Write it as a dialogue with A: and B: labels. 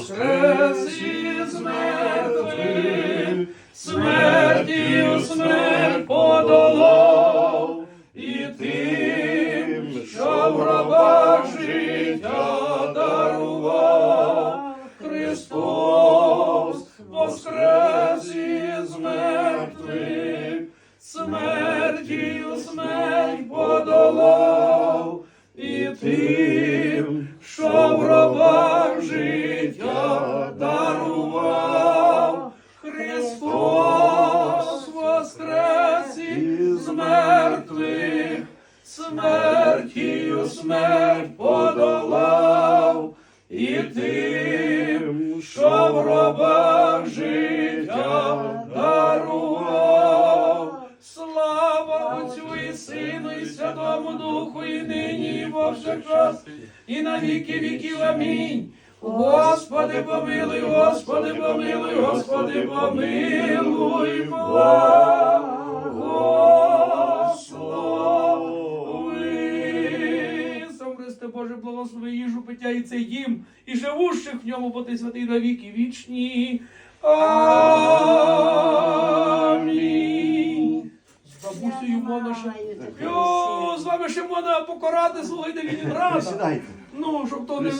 A: воскрес із мертвих, смертію смерть подолав, і тим, що в гробах життя дарував, Христос воскрес із мертвих, смертію смерть життя дарував, Христос воскрес із мертвих, смертію смерть подолав, і тим, що в гробах життя дарував. Слава Отцю і Сину, і Святому Духу, і нині, і повсякчас, і на віки віків. Амінь. Господи, помилуй, Господи, помилуй, Господи, помилуй, благослови. Сам Христе Боже, благослови їжу, пиття і цей дім, і живущих в ньому, бо ти святий на віки вічні. Амінь. З бабусею можна. Йо, з вами ще можна покарати, слухайте, він раз. Ну, щоб то не.